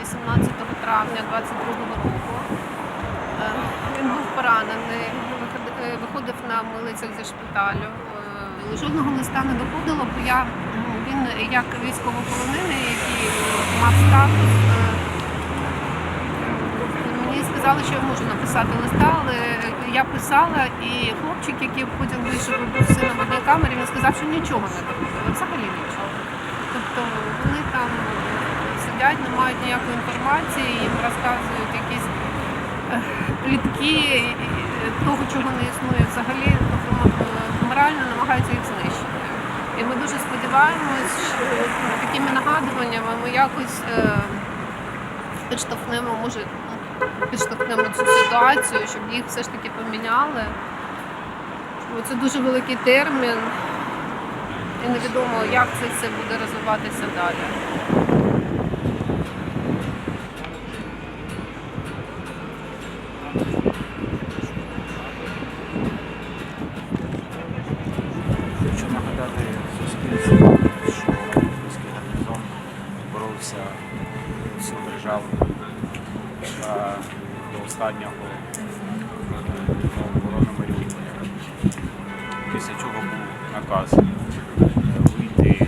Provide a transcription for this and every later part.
18 травня 22 року. Е, Він був поранений, е, виходив на милицях зі шпиталю. Е, Жодного листа не доходило, бо я ну, він як військовополонений, який е, мав статус. е, Мені сказали, що я можу написати листа, але я писала, і хлопчик, який потім вийшов був сином одній камері, він сказав, що нічого не доходило, взагалі нічого. Тобто сидять, не мають ніякої інформації, їм розказують якісь е, і того, чого не існує взагалі, тобто е, морально намагаються їх знищити. І ми дуже сподіваємось, що такими нагадуваннями ми якось е, підштовхнемо, може, ну, підштовхнемо цю ситуацію, щоб їх все ж таки поміняли. Бо це дуже великий термін, і невідомо, як це все буде розвиватися далі. Нагадати суспільству, що руський гарнізон боровся всю державу до останнього оборони Маріуполя. Після чого був наказ е, вийти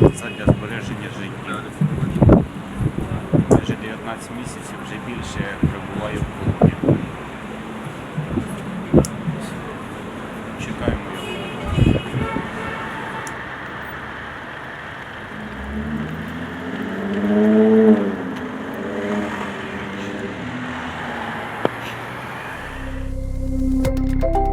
задля збереження життя. Майже 19 місяців вже більше перебуває в полоні. Música